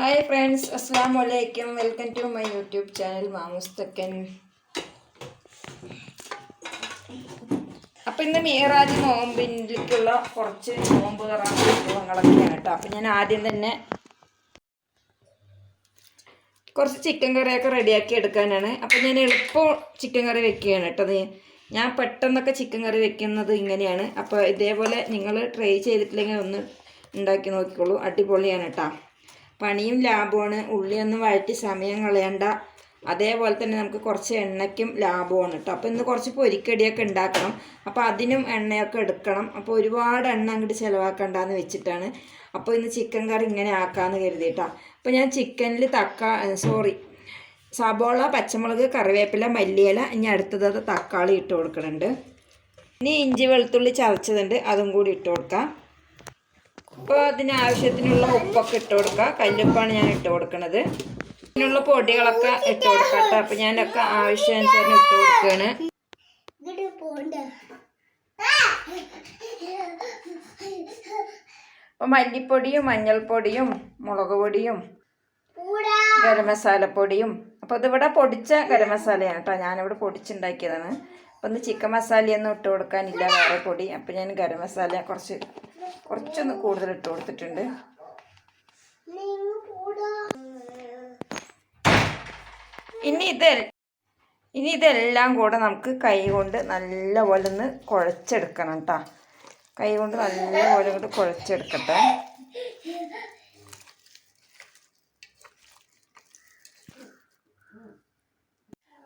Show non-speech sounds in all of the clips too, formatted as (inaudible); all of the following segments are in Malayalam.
ഹായ് ഫ്രണ്ട്സ് അസ്സാം വലൈക്കും welcome to my YouTube channel മാമുസ്തക്കൻ അപ്പം ഇന്ന് മീറാജ് നോമ്പിലേക്കുള്ള കുറച്ച് നോമ്പ് വിഭവങ്ങളൊക്കെയാണ് കേട്ടോ. അപ്പം ഞാൻ ആദ്യം തന്നെ കുറച്ച് ചിക്കൻ കറിയൊക്കെ റെഡിയാക്കി എടുക്കാനാണ്. അപ്പം ഞാൻ എളുപ്പം ചിക്കൻ കറി വെക്കുകയാണ് കേട്ടോ. ഞാൻ പെട്ടെന്നൊക്കെ ചിക്കൻ കറി വെക്കുന്നത് ഇങ്ങനെയാണ്. അപ്പോൾ ഇതേപോലെ നിങ്ങൾ ട്രൈ ചെയ്തിട്ടില്ലെങ്കിൽ ഒന്ന് ഉണ്ടാക്കി നോക്കിക്കോളൂ. അടിപൊളിയാണ് കേട്ടോ. പണിയും ലാഭമാണ് ഉള്ളിയൊന്നും വഴറ്റി സമയം കളയണ്ട. അതേപോലെ തന്നെ നമുക്ക് കുറച്ച് എണ്ണയ്ക്കും ലാഭമാണ് കേട്ടോ. അപ്പോൾ ഇന്ന് കുറച്ച് പൊരിക്കടിയൊക്കെ ഉണ്ടാക്കണം. അപ്പോൾ അതിനും എണ്ണയൊക്കെ എടുക്കണം. അപ്പോൾ ഒരുപാട് എണ്ണ അങ്ങോട്ട് ചിലവാക്കണ്ടെന്ന് വെച്ചിട്ടാണ്. അപ്പോൾ ഇന്ന് ചിക്കൻ കറി ഇങ്ങനെ ആക്കാമെന്ന് കരുതിയിട്ടാ അപ്പോൾ ഞാൻ ചിക്കനിൽ തക്ക സോറി സബോള പച്ചമുളക് കറിവേപ്പില മല്ലിയില ഇനി അടുത്തത് അത് തക്കാളി ഇട്ട് കൊടുക്കുന്നുണ്ട് ഇനി ഇഞ്ചി വെളുത്തുള്ളി ചതച്ചതുണ്ട്. അതും കൂടി ഇട്ട് കൊടുക്കാം. അപ്പോൾ അതിന് ആവശ്യത്തിനുള്ള ഉപ്പൊക്കെ ഇട്ട് കൊടുക്കുക കല്ലുപ്പാണ് ഞാൻ ഇട്ട് കൊടുക്കുന്നത് അതിനുള്ള പൊടികളൊക്കെ ഇട്ട് കൊടുക്കാം കേട്ടോ അപ്പം ഞാനൊക്കെ ആവശ്യാനുസരണം ഇട്ട് കൊടുക്കുകയാണ് അപ്പം മല്ലിപ്പൊടിയും മഞ്ഞൾപ്പൊടിയും മുളക് പൊടിയും ഗരം മസാലപ്പൊടിയും. അപ്പോൾ ഇതിവിടെ പൊടിച്ച ഗരം മസാലയാണ് കേട്ടോ ഞാനിവിടെ പൊടിച്ചുണ്ടാക്കിയതാണ്. അപ്പം ഇന്ന് ചിക്കൻ മസാലയൊന്നും ഇട്ട് കൊടുക്കാനില്ല. വേറെ പൊടി. അപ്പം ഞാൻ ഗരം മസാല കുറച്ച് കുറച്ചൊന്ന് കൂടുതൽ ഇട്ട് കൊടുത്തിട്ടുണ്ട്. ഇനി ഇത് ഇനി ഇതെല്ലാം കൂടെ നമുക്ക് കൈ കൊണ്ട് നല്ലപോലെ ഒന്ന് കുഴച്ചെടുക്കണം കേട്ടോ കൈ കൊണ്ട് നല്ലപോലെ കൊണ്ട് കുഴച്ചെടുക്കട്ടെ.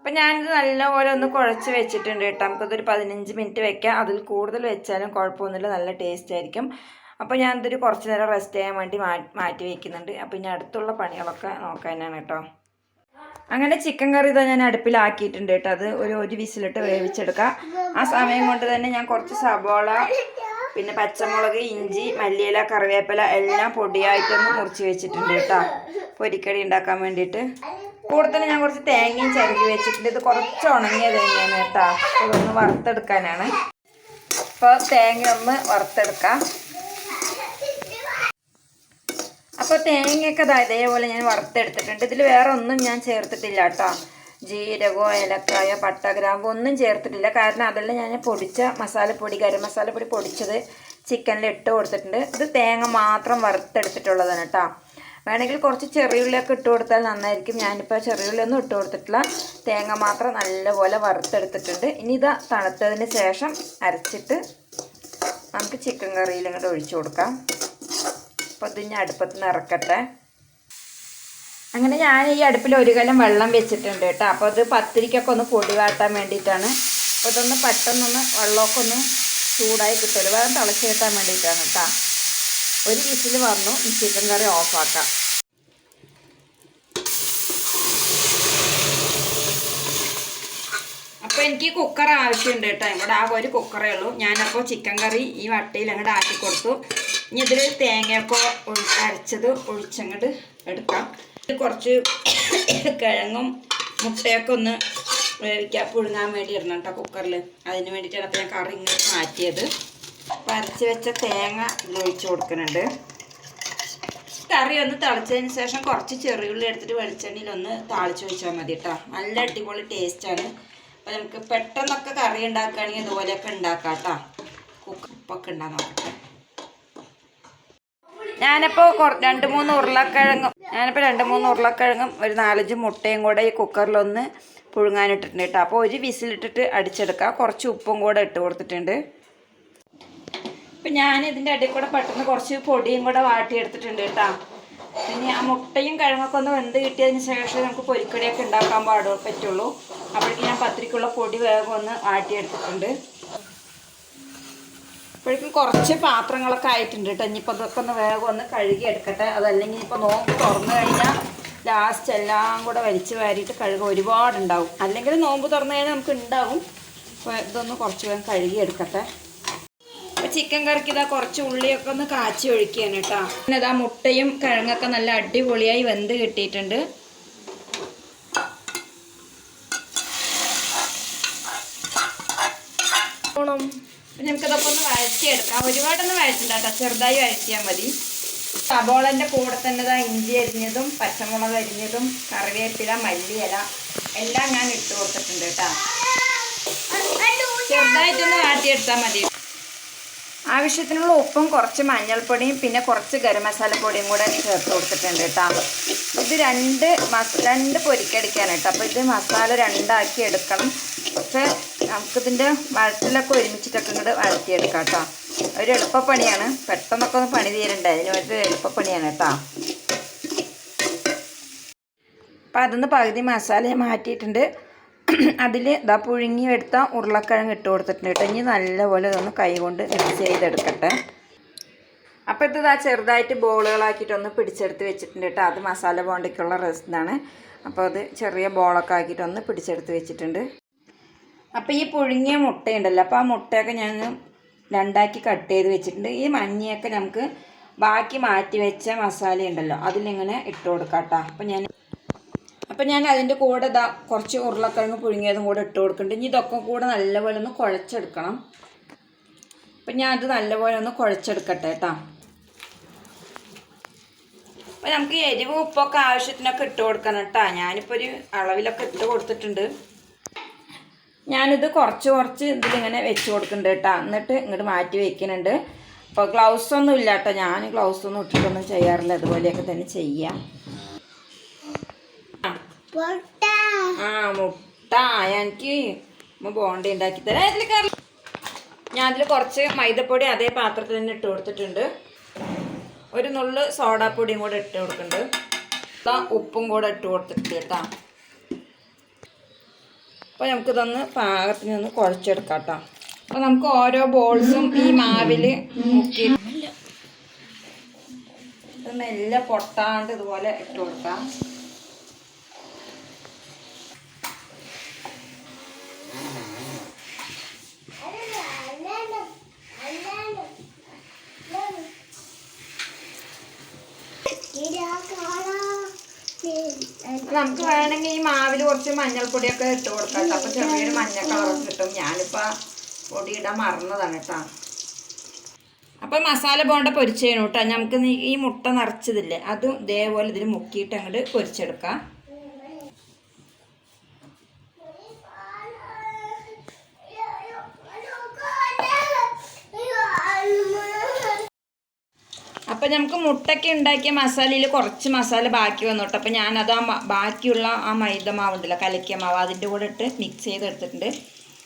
അപ്പം ഞാനിത് നല്ലപോലെ ഒന്ന് കുഴച്ച് വെച്ചിട്ടുണ്ട് കേട്ടോ. നമുക്കതൊരു പതിനഞ്ച് മിനിറ്റ് വെക്കാം. അതിൽ കൂടുതൽ വെച്ചാലും കുഴപ്പമൊന്നുമില്ല. നല്ല ടേസ്റ്റ് ആയിരിക്കും. അപ്പോൾ ഞാനിതൊരു കുറച്ച് നേരം റെസ്റ്റ് ചെയ്യാൻ വേണ്ടി മാറ്റി വയ്ക്കുന്നുണ്ട് അപ്പോൾ ഇനി അടുത്തുള്ള പണികളൊക്കെ നോക്കാനാണ് കേട്ടോ. അങ്ങനെ ചിക്കൻ കറി ഇതാ ഞാൻ അടുപ്പിലാക്കിയിട്ടുണ്ട് കേട്ടോ. അത് ഒരു ഒരു വിസിലിട്ട് വേവിച്ചെടുക്കാം. ആ സമയം കൊണ്ട് തന്നെ ഞാൻ കുറച്ച് സബോള പിന്നെ പച്ചമുളക് ഇഞ്ചി മല്ലിയില കറിവേപ്പില എല്ലാം പൊടിയായിട്ടൊന്ന് മുറിച്ച് വെച്ചിട്ടുണ്ട് കേട്ടോ. പൊരിക്കടി ഉണ്ടാക്കാൻ വേണ്ടിയിട്ട്. കൂടുതൽ ഞാൻ കുറച്ച് തേങ്ങയും ചിരകി വെച്ചിട്ടുണ്ട്. ഇത് കുറച്ച് ഉണങ്ങിയ തേങ്ങയാണ് കേട്ടോ. ഇതൊന്ന് വറുത്തെടുക്കാനാണ്. അപ്പോൾ തേങ്ങ ഒന്ന് വറുത്തെടുക്കാം. അപ്പോൾ തേങ്ങയൊക്കെ ഇതേപോലെ ഞാൻ വറുത്തെടുത്തിട്ടുണ്ട്. ഇതിൽ വേറെ ഒന്നും ഞാൻ ചേർത്തിട്ടില്ല കേട്ടോ. ജീരകോ ഏലക്കായോ പട്ട ഗ്രാമ്പോ ഒന്നും ചേർത്തിട്ടില്ല. കാരണം അതെല്ലാം ഞാൻ പൊടിച്ച മസാലപ്പൊടി ഗരം മസാലപ്പൊടി പൊടിച്ചത് ചിക്കനിൽ ഇട്ട് കൊടുത്തിട്ടുണ്ട്. ഇത് തേങ്ങ മാത്രം വറുത്തെടുത്തിട്ടുള്ളതാണ് കേട്ടോ. വേണമെങ്കിൽ കുറച്ച് ചെറിയുള്ളിയൊക്കെ ഇട്ട് കൊടുത്താൽ നന്നായിരിക്കും. ഞാനിപ്പോൾ ചെറിയുള്ളിയൊന്നും ഇട്ട് കൊടുത്തിട്ടില്ല. തേങ്ങ മാത്രം നല്ലപോലെ വറുത്തെടുത്തിട്ടുണ്ട്. ഇനി ഇത് തണുത്തതിന് ശേഷം അരച്ചിട്ട് നമുക്ക് ചിക്കൻ കറിയിൽ ഇങ്ങോട്ട് ഒഴിച്ചു കൊടുക്കാം. അപ്പോൾ ഇത് ഞാൻ അടുപ്പത്ത് നിന്ന് ഇറക്കട്ടെ. അങ്ങനെ ഞാൻ ഈ അടുപ്പിൽ ഒരു കലം വെള്ളം വെച്ചിട്ടുണ്ട് കേട്ടോ. അപ്പോൾ അത് പത്തിരിക്കൊക്കെ ഒന്ന് പൊടി കാട്ടാൻ വേണ്ടിയിട്ടാണ്. അപ്പോൾ ഇതൊന്ന് പെട്ടെന്നൊന്ന് വെള്ളമൊക്കെ ഒന്ന് ചൂടായി കിട്ടുമല്ലോ വേറെ തിളച്ച് കിട്ടാൻ വേണ്ടിയിട്ടാണ് കേട്ടോ. ഒരു വിസിൽ വന്നു ഈ ചിക്കൻ കറി ഓഫാക്കാം അപ്പോൾ എനിക്ക് കുക്കർ ആവശ്യമുണ്ട് കേട്ടോ. ഇവിടെ ആ ഒരു കുക്കറേ ഉള്ളൂ. ഞാനപ്പോൾ ചിക്കൻ കറി ഈ വട്ടയിൽ അങ്ങോട്ട് ആക്കി കൊടുത്തു. ഇനി ഇതിൽ തേങ്ങയൊക്കെ അരച്ചത് ഒഴിച്ചങ്ങോട്ട് എടുക്കാം. കുറച്ച് (coughs) കിഴങ്ങും മുട്ടയൊക്കെ ഒന്ന് വേവിക്കാൻ പുഴുങ്ങാൻ വേണ്ടി ഇടണം കേട്ടോ കുക്കറിൽ അതിന് വേണ്ടിയിട്ടാണ് അപ്പോൾ ഞാൻ കറി ഇങ്ങോട്ട് മാറ്റിയത്. അരച്ച് വെച്ച തേങ്ങ ഇതിലൊഴിച്ച് കൊടുക്കുന്നുണ്ട്. കറി ഒന്ന് തിളച്ചതിന് ശേഷം കുറച്ച് ചെറിയുള്ളി എടുത്തിട്ട് വെളിച്ചെണ്ണയിൽ ഒന്ന് താളിച്ച് വെച്ചാൽ മതി കേട്ടോ. നല്ല അടിപൊളി ടേസ്റ്റാണ് അപ്പോൾ നമുക്ക് പെട്ടെന്നൊക്കെ കറി ഉണ്ടാക്കുകയാണെങ്കിൽ ഇതുപോലെയൊക്കെ ഉണ്ടാക്കാം കേട്ടോ. കുക്ക് ഉപ്പൊക്കെ ഉണ്ടാകാൻ നോക്കട്ടെ. ഞാനിപ്പോൾ രണ്ട് മൂന്ന് ഉരുളക്കിഴങ്ങും ഞാനിപ്പോൾ രണ്ട് മൂന്ന് ഉരുളക്കിഴങ്ങും ഒരു നാലഞ്ച് മുട്ടയും കൂടെ ഈ കുക്കറിലൊന്ന് പുഴുങ്ങാനിട്ടിട്ടുണ്ട് കേട്ടോ. അപ്പോൾ ഒരു വിസിലിട്ടിട്ട് അടിച്ചെടുക്കാം. കുറച്ച് ഉപ്പും കൂടെ ഇട്ട് കൊടുത്തിട്ടുണ്ട്. ഇപ്പം ഞാൻ ഇതിന്റെ ഇടയിൽ കൂടെ പെട്ടെന്ന് കുറച്ച് പൊടിയും കൂടെ വാട്ടിയെടുത്തിട്ടുണ്ട് കേട്ടോ. പിന്നെ ആ മുട്ടയും കിഴങ്ങൊക്കെ ഒന്ന് വെന്ത് കിട്ടിയതിന് ശേഷം നമുക്ക് പൊരിക്കടിയൊക്കെ ഉണ്ടാക്കാൻ പാടുള്ളൂ പറ്റുള്ളൂ. അപ്പോഴേക്കും ഞാൻ പത്തിരിക്കുള്ള പൊടി വേഗം ഒന്ന് വാട്ടിയെടുത്തിട്ടുണ്ട്. അപ്പോഴേക്കും കുറച്ച് പാത്രങ്ങളൊക്കെ ആയിട്ടുണ്ട് കേട്ടോ. ഇനിയിപ്പോൾ അതൊക്കെ ഒന്ന് വേഗം ഒന്ന് കഴുകി എടുക്കട്ടെ അതല്ലെങ്കിൽ ഇപ്പോൾ നോമ്പ് തുറന്നു കഴിഞ്ഞാൽ ലാസ്റ്റ് എല്ലാം കൂടെ വലിച്ച് വാരിയിട്ട് കഴുകുക ഒരുപാടുണ്ടാവും. അല്ലെങ്കിൽ നോമ്പ് തുറന്നു കഴിഞ്ഞാൽ നമുക്ക് ഉണ്ടാവും. അപ്പോൾ ഇതൊന്ന് കുറച്ച് വേഗം കഴുകി എടുക്കട്ടെ ചിക്കൻ കറിക്ക് ഇതാ കുറച്ച് ഉള്ളിയൊക്കെ ഒന്ന് കാച്ചി ഒഴിക്കുകയാണ് കേട്ടോ. പിന്നെ ഇതാ മുട്ടയും കിഴങ്ങൊക്കെ നല്ല അടിപൊളിയായി വെന്ത് കിട്ടിയിട്ടുണ്ട്. നമുക്കിതൊക്കെ ഒന്ന് വഴറ്റിയെടുക്കാം. ഒരുപാടൊന്നും വഴറ്റില്ല കേട്ടോ. ചെറുതായി വഴറ്റിയാൽ മതി. സബോളന്റെ കൂടെ തന്നെ ഇതാ ഇഞ്ചി അരിഞ്ഞതും പച്ചമുളക് അരിഞ്ഞതും കറിവേപ്പില മല്ലിയില എല്ലാം ഞാൻ ഇട്ട് കൊടുത്തിട്ടുണ്ട് കേട്ടോ. ചെറുതായിട്ടൊന്ന് വാട്ടിയെടുത്താൽ മതി. ആവശ്യത്തിനുള്ള ഉപ്പും കുറച്ച് മഞ്ഞൾപ്പൊടിയും പിന്നെ കുറച്ച് ഗരം മസാല പൊടിയും കൂടെ ചേർത്ത് കൊടുത്തിട്ടുണ്ട് കേട്ടോ. ഇത് രണ്ട് മസ രണ്ട് പൊരിക്കടിക്കാണ് കേട്ടോ. അപ്പോൾ ഇത് മസാല രണ്ടാക്കി എടുക്കണം. പക്ഷേ നമുക്കിതിന്റെ വഴറ്റിലൊക്കെ ഒരുമിച്ചിട്ടൊക്കെ ഇങ്ങോട്ട് വഴറ്റിയെടുക്കാം കേട്ടോ. ഒരു എളുപ്പപ്പണിയാണ്. പെട്ടെന്നൊക്കെ ഒന്ന് പണി തീരണ്ട? അതിന് ഒരു എളുപ്പപ്പണിയാണ് കേട്ടോ. അപ്പം അതൊന്ന് പകുതി മസാല മാറ്റിയിട്ടുണ്ട്. (clears throat) അതിൽ ഇതാ പുഴുങ്ങി എടുത്ത ഉരുളക്കിഴങ്ങ് ഇട്ട് കൊടുത്തിട്ടുണ്ട് കേട്ടോ. ഇനി നല്ലപോലെ ഇതൊന്ന് കൈ കൊണ്ട് മിക്സ് ചെയ്തെടുക്കട്ടെ. അപ്പോൾ ഇത് ഇതാ ചെറുതായിട്ട് ബോളുകളാക്കിയിട്ടൊന്ന് പിടിച്ചെടുത്ത് വെച്ചിട്ടുണ്ട് കേട്ടോ. അത് മസാല ബോണ്ടയ്ക്കുള്ള റെസ്റ്റാണ് അപ്പോൾ അത് ചെറിയ ബോളൊക്കെ ആക്കിയിട്ടൊന്ന് പിടിച്ചെടുത്ത് വെച്ചിട്ടുണ്ട്. അപ്പോൾ ഈ പുഴുങ്ങിയ മുട്ടയുണ്ടല്ലോ. അപ്പോൾ ആ മുട്ടയൊക്കെ ഞാൻ രണ്ടാക്കി കട്ട് ചെയ്ത് വെച്ചിട്ടുണ്ട്. ഈ മഞ്ഞയൊക്കെ നമുക്ക് ബാക്കി മാറ്റി വെച്ച മസാല ഉണ്ടല്ലോ അതിലിങ്ങനെ ഇട്ട് കൊടുക്കാം കേട്ടോ. അപ്പോൾ ഞാൻ അപ്പം ഞാൻ അതിന്റെ കൂടെ ഇതാ കുറച്ച് ഉരുളക്കിഴങ്ങ് പുഴുങ്ങിയതും കൂടെ ഇട്ട് കൊടുക്കുന്നുണ്ട്. ഇനി ഇതൊക്കെ കൂടെ നല്ലപോലെ ഒന്ന് കുഴച്ചെടുക്കണം. അപ്പം ഞാൻ അത് നല്ലപോലെ ഒന്ന് കുഴച്ചെടുക്കട്ടെ കേട്ടോ. അപ്പം നമുക്ക് എരിവ് ഉപ്പൊക്കെ ആവശ്യത്തിനൊക്കെ ഇട്ട് കൊടുക്കണം കേട്ടോ. ഞാനിപ്പോൾ ഒരു അളവിലൊക്കെ ഇട്ട് കൊടുത്തിട്ടുണ്ട്. ഞാനിത് കുറച്ച് കുറച്ച് ഇതിലിങ്ങനെ വെച്ച് കൊടുക്കുന്നുണ്ട് കേട്ടോ. എന്നിട്ട് ഇങ്ങോട്ട് മാറ്റി വെക്കുന്നുണ്ട്. അപ്പോൾ ഗ്ലൗസ് ഒന്നും ഇല്ല കേട്ടോ. ഞാൻ ഗ്ലൗസ് ഒന്നും ഇട്ടിട്ടൊന്നും ചെയ്യാറില്ല. അതുപോലെയൊക്കെ തന്നെ ചെയ്യാം. ആ മുട്ട. എനിക്ക് ബോണ്ട ഉണ്ടാക്കി തരാം. അതിൽ കറി ഞാൻ അതിൽ കുറച്ച് മൈദപ്പൊടി അതേ പാത്രത്തിൽ തന്നെ ഇട്ട് കൊടുത്തിട്ടുണ്ട്. ഒരു നുള്ള് സോഡാപ്പൊടിയും കൂടെ ഇട്ട് കൊടുക്കുന്നുണ്ട്. ഉപ്പും കൂടെ ഇട്ട് കൊടുത്തിട്ടുണ്ട് കേട്ടോ. അപ്പോൾ നമുക്കിതൊന്ന് പാകത്തിന് ഒന്ന് കുഴച്ചെടുക്കാം കേട്ടോ. അപ്പോൾ നമുക്ക് ഓരോ ബോൾസും ഈ മാവിൽ മുക്കി മെല്ലെ പൊട്ടാണ്ട് ഇതുപോലെ ഇട്ട് കൊടുക്കാം. നമുക്ക് വേണമെങ്കിൽ ഈ മാവിൽ കുറച്ച് മഞ്ഞൾപ്പൊടിയൊക്കെ ഇട്ട് കൊടുക്കാം കേട്ടോ. അപ്പോൾ ചെറിയൊരു മഞ്ഞ കളറൊക്കെ കിട്ടും. ഞാനിപ്പോൾ പൊടി ഇടാൻ മറന്നതാണ് കേട്ടോ. അപ്പൊ മസാല ബോണ്ട പൊരിച്ചു കഴിഞ്ഞു കേട്ടോ. നമുക്ക് ഈ മുട്ട നിറച്ചതില്ലേ അതും ഇതേപോലെ ഇതിൽ മുക്കിയിട്ട് അങ്ങോട്ട് പൊരിച്ചെടുക്കാം. അപ്പം നമുക്ക് മുട്ടയ്ക്ക് ഉണ്ടാക്കിയ മസാലയിൽ കുറച്ച് മസാല ബാക്കി വന്നു കേട്ടോ. അപ്പം ഞാനത് ആ ബാക്കിയുള്ള ആ മൈദ മാവുണ്ടല്ലോ കലക്കിയ മാവ് അതിന്റെ കൂടെ ഇട്ട് മിക്സ് ചെയ്ത് എടുത്തിട്ടുണ്ട്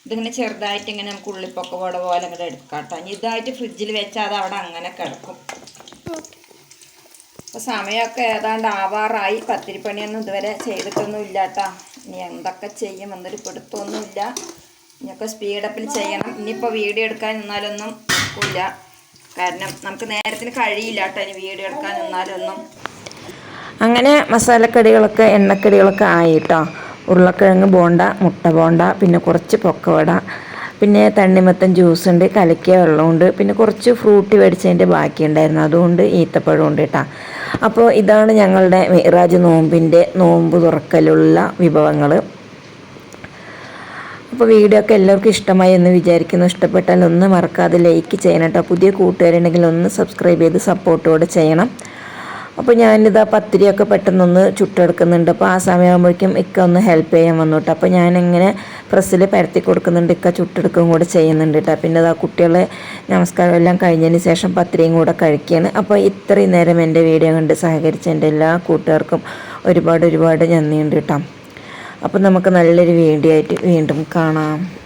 ഇതിങ്ങനെ ചെറുതായിട്ട് ഇങ്ങനെ നമുക്ക് ഉള്ളിപ്പൊക്ക വട പോലെ ഇങ്ങനെ എടുക്കാം കേട്ടോ. ഇനി ഇതായിട്ട് ഫ്രിഡ്ജിൽ വെച്ചാൽ അത് അവിടെ അങ്ങനെ കിടക്കും. അപ്പോൾ സമയമൊക്കെ ഏതാണ്ട് ആവാറായി. പത്തിരിപ്പണിയൊന്നും ഇതുവരെ ചെയ്തിട്ടൊന്നും ഇല്ല കേട്ടോ. ഇനി എന്തൊക്കെ ചെയ്യും എന്നൊരു പിടുത്തമൊന്നുമില്ല ഇനിയൊക്കെ സ്പീഡപ്പിൽ ചെയ്യണം. ഇനിയിപ്പോൾ വീഡിയോ എടുക്കാൻ നിന്നാലൊന്നും ഇല്ല കാരണം നമുക്ക് നേരത്തിന് കഴിയില്ല കേട്ടോ ഇനി വീഡിയോ എടുക്കാൻ നിന്നാലൊന്നും അങ്ങനെ മസാലക്കടികളൊക്കെ എണ്ണക്കടികളൊക്കെ ആയിട്ടോ ഉരുളക്കിഴങ്ങ് ബോണ്ട മുട്ട ബോണ്ട പിന്നെ കുറച്ച് പൊക്കവട. പിന്നെ തണ്ണിമത്തൻ ജ്യൂസ് ഉണ്ട് കലക്കിയ വെള്ളമുണ്ട് പിന്നെ കുറച്ച് ഫ്രൂട്ട് മേടിച്ചതിന്റെ ബാക്കിയുണ്ടായിരുന്നു. അതുകൊണ്ട് ഈത്തപ്പഴം ഉണ്ട് കേട്ടോ അപ്പോൾ ഇതാണ് ഞങ്ങളുടെ മിറാജ് നോമ്പിന്റെ നോമ്പ് തുറക്കലുള്ള വിഭവങ്ങൾ. അപ്പോൾ വീഡിയോ ഒക്കെ എല്ലാവർക്കും ഇഷ്ടമായി എന്ന് വിചാരിക്കുന്നു. ഇഷ്ടപ്പെട്ടാൽ ഒന്ന് മറക്കാതെ ലൈക്ക് ചെയ്യണം കേട്ടോ പുതിയ കൂട്ടുകാരുണ്ടെങ്കിൽ ഒന്ന് സബ്സ്ക്രൈബ് ചെയ്ത് സപ്പോർട്ടോടെ ചെയ്യണം. അപ്പോൾ ഞാനിതാ പത്തിരിയൊക്കെ പെട്ടെന്നൊന്ന് ചുട്ടെടുക്കുന്നുണ്ട്. അപ്പോൾ ആ സമയമാകുമ്പോഴേക്കും ഇക്ക ഒന്ന് ഹെൽപ്പ് ചെയ്യാൻ വന്നു കേട്ടോ അപ്പോൾ ഞാനിങ്ങനെ പ്രസ്സിൽ പരത്തി കൊടുക്കുന്നുണ്ട്. ഇക്ക ചുട്ടെടുക്കുകയും കൂടെ ചെയ്യുന്നുണ്ട് കേട്ടോ പിന്നെ ഇതാ കുട്ടികളെ നമസ്കാരം എല്ലാം കഴിഞ്ഞതിന് ശേഷം പത്തിരിയും കൂടെ കഴിക്കുകയാണ് അപ്പോൾ ഇത്രയും നേരം എന്റെ വീഡിയോ കണ്ട് സഹകരിച്ച എന്റെ എല്ലാ കൂട്ടുകാർക്കും ഒരുപാട് ഒരുപാട് നന്ദിയുണ്ട് കേട്ടോ അപ്പോൾ നമുക്ക് നല്ലൊരു വീഡിയോ ആയിട്ട് വീണ്ടും കാണാം.